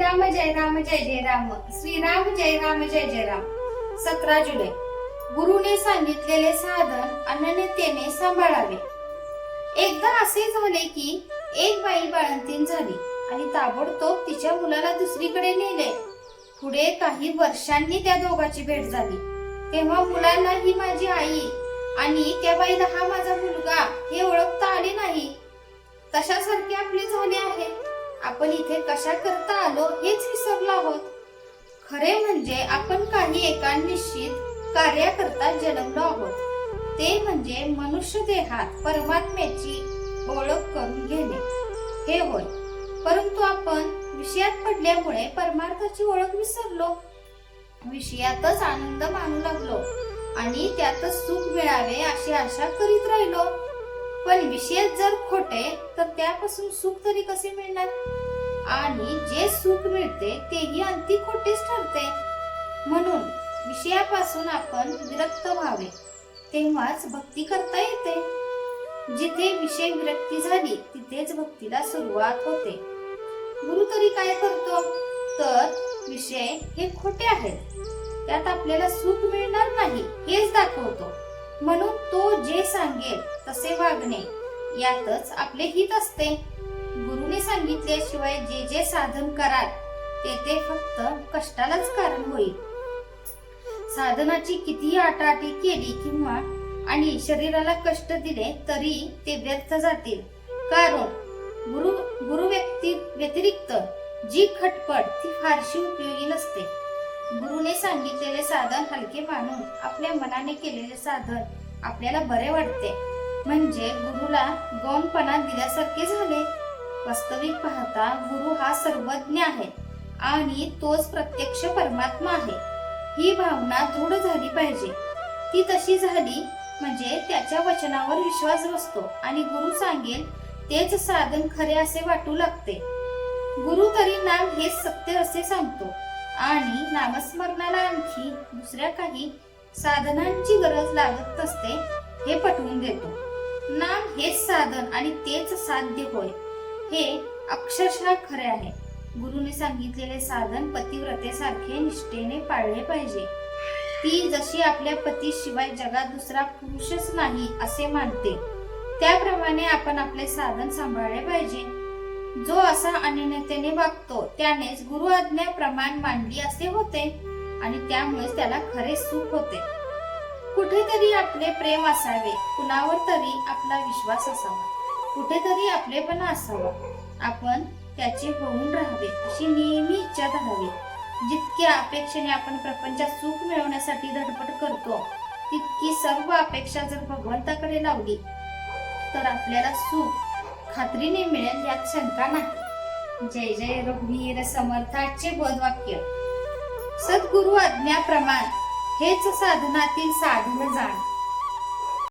श्रीराम जय राम जय जय राम. श्रीराम जय राम जय जय राम. सतरा जुलै. गुरुने सांगितलेले साधन अनन्यतेने सांभाळावे. एकदा असे झाले की एक बाई बाळंतीन झाली आणि ताबडतोब तिच्या मुलाला दुसरीकडे नेले. पुढे काही वर्षांनी त्या दोघांची भेट झाली. तेव्हा मुलाला ही माझी आई आणि त्या बाईला हा माझा मुलगा हे आपण इथे कशा करता आलो हेच विसरलो आहोत. खरे म्हणजे आपण काही एका निश्चित कार्याकरता जन्मलो आहोत. ते म्हणजे मनुष्य देहात परमात्म्याची ओळख करून घेणे. हे होय. परंतु आपण विषयात पडल्यामुळे परमार्थाची ओळख विसरलो. विषयातच आनंद मानू लागलो आणि त्यातच सुख मिळावे अशी आशा करीत राहिलो. पण विषय जर खोटे तर त्यापासून सुख तरी कसे मिळणार? आणि जे सुख मिळते तेही अंती खोटेच ठरते. म्हणून विषयापासून आपण विरक्त व्हावे. तेव्हाच भक्ती करता येते. जिथे विषय विरक्ती झाली तिथेच भक्तीला सुरुवात होते. गुरु तरी काय करतो? तर विषय हे खोटे आहेत. त्यात आपल्याला सुख मिळणार नाही हेच दाखवतो. म्हणून तो जे सांगेल तसे वागणे. यातच आपले हित असते. गुरुने सांगितल्याशिवाय जे जे साधन कराल ते ते फक्त कष्टालाच कारण होईल. साधनाची कितीही आटाआटी केली किंवा आणि शरीराला कष्ट दिले तरी ते व्यर्थ जातील. कारण गुरु गुरु व्यक्ती व्यतिरिक्त जी खटपट ती फारशी उपयोगी नसते. गुरुने सांगितलेले साधन हलके मानून आपल्या मनाने केलेले साधन आपल्याला बरे वाटते. म्हणजे गुरुला गौणपणा दिल्यासारखे झाले. वास्तविक पाहता गुरु हा सर्वज्ञ आहे आणि तोच प्रत्यक्ष परमात्मा आहे. ही भावना दृढ झाली पाहिजे. ती तशी झाली म्हणजे त्याच्या वचनावर विश्वास बसतो आणि गुरु सांगेल तेच साधन खरे असे वाटू लागते. गुरु तरी नाम हेच सत्य असे सांगतो. आणि नामस्मरणाला आणखी दुसऱ्या काही साधनांची गरज लागत असते हे पटवून देतो. नाम हेच साधन आणि तेच साध्य होय. हे अक्षरशः खरे आहे. गुरुने सांगितलेले साधन पतिव्रतेसारखे निष्ठेने पाळले पाहिजे. ती जशी आपल्या पतीशिवाय जगात दुसरा पुरुषच नाही असे मानते. त्याप्रमाणे आपण आपले साधन सांभाळले पाहिजे. जो असा अनन्यतेने वागतो त्यानेच गुरु आज्ञा प्रमाण मांडली असे होते आणि त्यामुळेच त्याला खरे सुख होते. कुठेतरी आपले प्रेम असावे कुणावर तरी आपला विश्वास असावा कुठेतरी आपलेपणा असावा. आपण त्याचे होऊन राहावे अशी नेहमी इच्छा धरावी. जितक्या अपेक्षेने आपण प्रपंचात सुख मिळवण्यासाठी धडपड करतो तितकी सर्व अपेक्षा जर भगवंताकडे लावली तर आपल्याला सुख खात्रीने मिळेल यात शंका नाही. जय जय रघुवीर समर्थाचे बोधवाक्य. सद्गुरु आज्ञाप्रमाण हेच साधनातील साधन जाण.